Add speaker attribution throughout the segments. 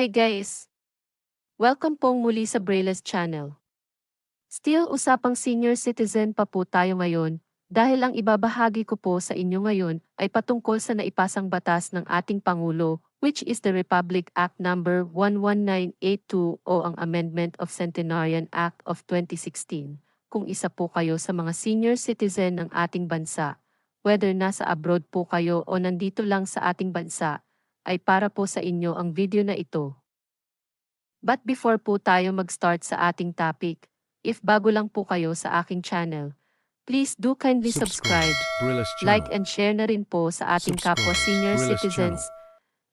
Speaker 1: Hi guys! Welcome pong muli sa Braille's channel. Still usapang senior citizen pa po tayo ngayon dahil ang ibabahagi ko po sa inyo ngayon ay patungkol sa naipasang batas ng ating Pangulo which is the Republic Act number 11982 o ang Amendment of Centenarian Act of 2016. Kung isa po kayo sa mga senior citizen ng ating bansa, whether nasa abroad po kayo o nandito lang sa ating bansa, ay para po sa inyo ang video na ito. But before po tayo mag-start sa ating topic, if bago lang po kayo sa aking channel, please do kindly subscribe,
Speaker 2: Brillis
Speaker 1: like
Speaker 2: channel.
Speaker 1: and share na rin po sa ating kapwa
Speaker 2: Subscribe,
Speaker 1: senior
Speaker 2: Brillis
Speaker 1: citizens,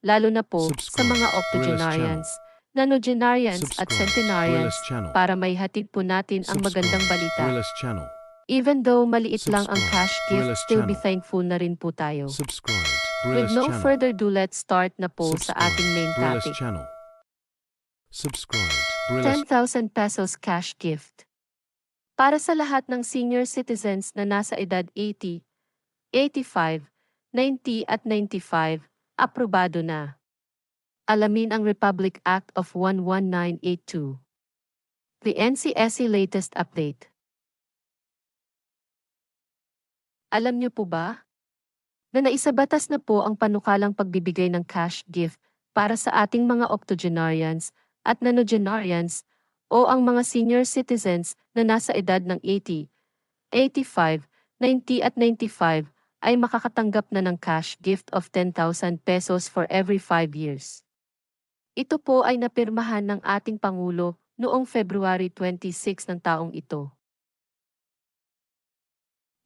Speaker 1: lalo na po sa
Speaker 2: Subscribe,
Speaker 1: mga
Speaker 2: Brillis
Speaker 1: octogenarians, nanogenarians at
Speaker 2: Subscribe,
Speaker 1: centenarians
Speaker 2: Brillis channel.
Speaker 1: para may hatid po natin ang magandang
Speaker 2: Subscribe,
Speaker 1: balita.
Speaker 2: Channel.
Speaker 1: Even though maliit lang ang
Speaker 2: Subscribe,
Speaker 1: cash gift,
Speaker 2: Brillis
Speaker 1: still be
Speaker 2: channel.
Speaker 1: thankful na rin po tayo.
Speaker 2: Subscribe.
Speaker 1: With no
Speaker 2: channel.
Speaker 1: further ado, let's start na po sa
Speaker 2: Subscribe,
Speaker 1: ating main
Speaker 2: Brillis
Speaker 1: topic.
Speaker 2: channel. Subscribe. Brillis
Speaker 1: 10,000 pesos cash gift. Para sa lahat ng senior citizens na nasa edad 80, 85, 90 at 95, aprobado na. Alamin ang Republic Act of 11982. The NCSC latest update. Alam niyo po ba? Na naisabatas na po ang panukalang pagbibigay ng cash gift para sa ating mga octogenarians at nanogenarians o ang mga senior citizens na nasa edad ng 80, 85, 90 at 95 ay makakatanggap na ng cash gift of 10,000 pesos for every 5 years. Ito po ay napirmahan ng ating Pangulo noong February 26 ng taong ito.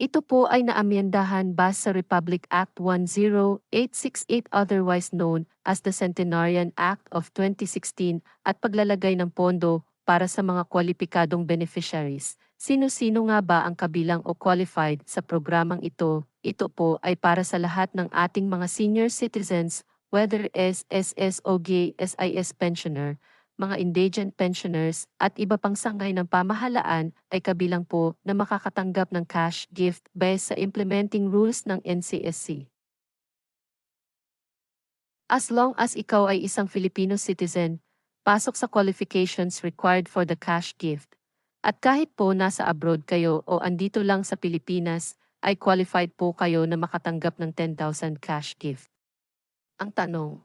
Speaker 1: Ito po ay naamyendahan base sa Republic Act 10868 otherwise known as the Centenarian Act of 2016 at paglalagay ng pondo para sa mga kwalipikadong beneficiaries. Sino-sino nga ba ang kabilang o qualified sa programang ito? Ito po ay para sa lahat ng ating mga senior citizens, whether SSS o GSIS pensioner, mga indigent pensioners at iba pang sangay ng pamahalaan ay kabilang po na makakatanggap ng cash gift based sa implementing rules ng NCSC. As long as ikaw ay isang Filipino citizen, pasok sa qualifications required for the cash gift. At kahit po nasa abroad kayo o andito lang sa Pilipinas, ay qualified po kayo na makatanggap ng 10,000 cash gift. Ang tanong,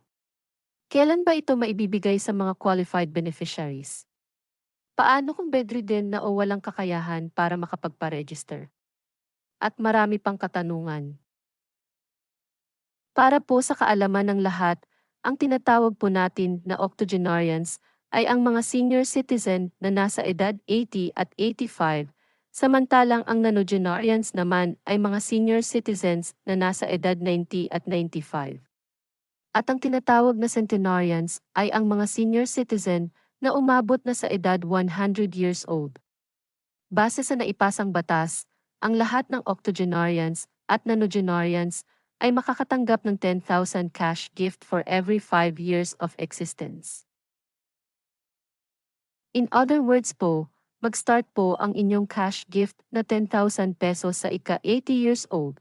Speaker 1: kailan ba ito maibibigay sa mga qualified beneficiaries? Paano kung bedridden na o walang kakayahan para makapagpa-register? At marami pang katanungan. Para po sa kaalaman ng lahat, ang tinatawag po natin na octogenarians ay ang mga senior citizen na nasa edad 80 at 85, samantalang ang nanogenarians naman ay mga senior citizens na nasa edad 90 at 95. At ang tinatawag na centenarians ay ang mga senior citizen na umabot na sa edad 100 years old. Base sa naipasang batas, ang lahat ng octogenarians at nanogenarians ay makakatanggap ng 10,000 cash gift for every 5 years of existence. In other words po, mag-start po ang inyong cash gift na 10,000 pesos sa ika-80 years old.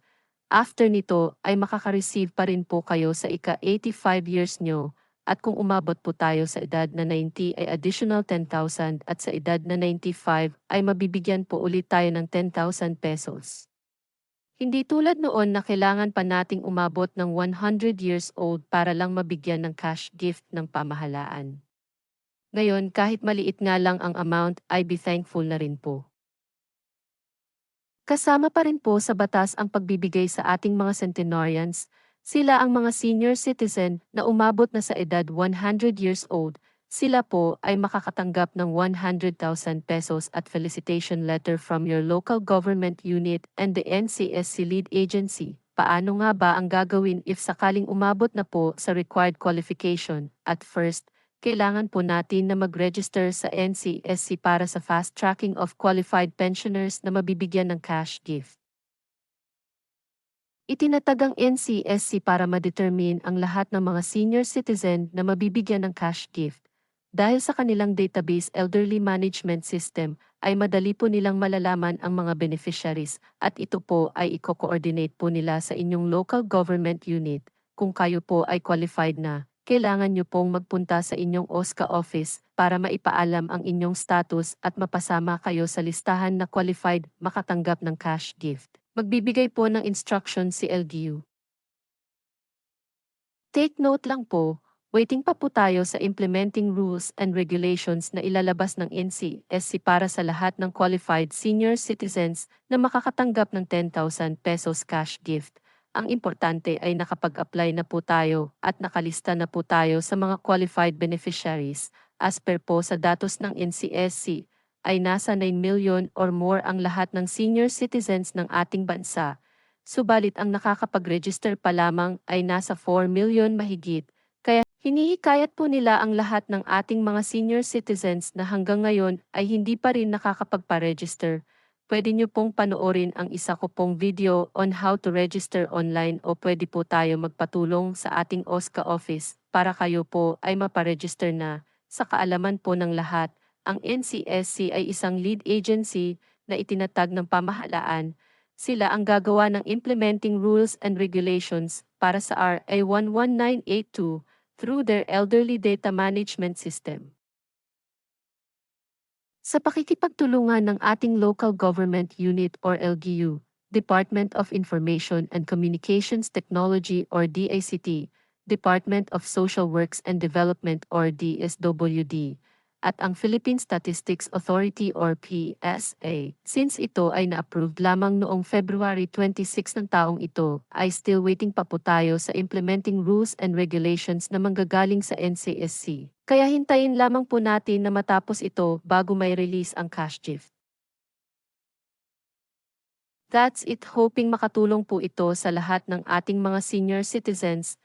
Speaker 1: After nito ay makaka-receive pa rin po kayo sa ika-85 years nyo at kung umabot po tayo sa edad na 90 ay additional 10,000 at sa edad na 95 ay mabibigyan po ulit tayo ng 10,000 pesos. Hindi tulad noon na kailangan pa nating umabot ng 100 years old para lang mabigyan ng cash gift ng pamahalaan. Ngayon kahit maliit nga lang ang amount ay be thankful na rin po. Kasama pa rin po sa batas ang pagbibigay sa ating mga centenarians, sila ang mga senior citizen na umabot na sa edad 100 years old, sila po ay makakatanggap ng 100,000 pesos at felicitation letter from your local government unit and the NCSC lead agency. Paano nga ba ang gagawin if sakaling umabot na po sa required qualification? At first, kailangan po natin na mag-register sa NCSC para sa fast tracking of qualified pensioners na mabibigyan ng cash gift. Itinatag ang NCSC para ma-determine ang lahat ng mga senior citizen na mabibigyan ng cash gift. Dahil sa kanilang database elderly management system, ay madali po nilang malalaman ang mga beneficiaries at ito po ay i-coordinate po nila sa inyong local government unit. Kung kayo po ay qualified na, kailangan nyo pong magpunta sa inyong OSCA office para maipaalam ang inyong status at mapasama kayo sa listahan na qualified makatanggap ng cash gift. Magbibigay po ng instruction si LGU. Take note lang po, waiting pa po tayo sa implementing rules and regulations na ilalabas ng NCSC para sa lahat ng qualified senior citizens na makakatanggap ng 10,000 pesos cash gift. Ang importante ay nakapag-apply na po tayo at nakalista na po tayo sa mga qualified beneficiaries. As per po sa datos ng NCSC, ay nasa 9 million or more ang lahat ng senior citizens ng ating bansa. Subalit ang nakakapag-register pa lamang ay nasa 4 million mahigit. Kaya hinihikayat po nila ang lahat ng ating mga senior citizens na hanggang ngayon ay hindi pa rin nakakapagpa-register pwede nyo pong panoorin ang isa ko pong video on how to register online o pwede po tayo magpatulong sa ating OSCA office para kayo po ay maparegister na. Sa kaalaman po ng lahat, ang NCSC ay isang lead agency na itinatag ng pamahalaan. Sila ang gagawa ng implementing rules and regulations para sa RA 11982 through their Elderly Data Management System. Sa pakikipagtulungan ng ating Local Government Unit or LGU, Department of Information and Communications Technology or DICT, Department of Social Works and Development or DSWD, at ang Philippine Statistics Authority or PSA. Since ito ay na-approved lamang noong February 26 ng taong ito, ay still waiting pa po tayo sa implementing rules and regulations na manggagaling sa NCSC. Kaya hintayin lamang po natin na matapos ito bago may release ang cash gift. That's it hoping makatulong po ito sa lahat ng ating mga senior citizens,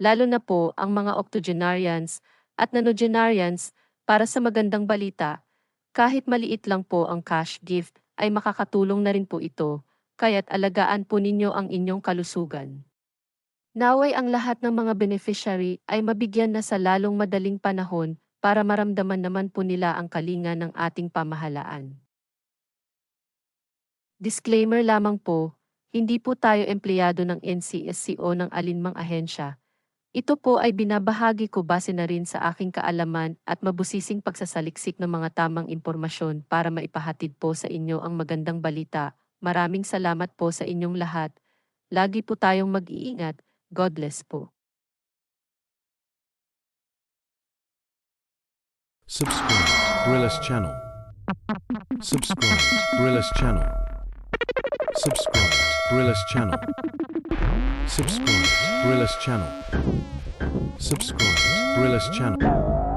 Speaker 1: lalo na po ang mga octogenarians at nanogenarians para sa magandang balita, kahit maliit lang po ang cash gift, ay makakatulong na rin po ito, kaya't alagaan po ninyo ang inyong kalusugan. Naway ang lahat ng mga beneficiary ay mabigyan na sa lalong madaling panahon para maramdaman naman po nila ang kalinga ng ating pamahalaan. Disclaimer lamang po, hindi po tayo empleyado ng NCSC o ng alinmang ahensya, ito po ay binabahagi ko base na rin sa aking kaalaman at mabusising pagsasaliksik ng mga tamang impormasyon para maipahatid po sa inyo ang magandang balita. Maraming salamat po sa inyong lahat. Lagi po tayong mag-iingat. God bless po.
Speaker 2: Subscribe Brillis channel. Subscribe Brillis channel. Subscribe Brillis channel. Subscribe Brillis channel. Subscribe Brillis channel.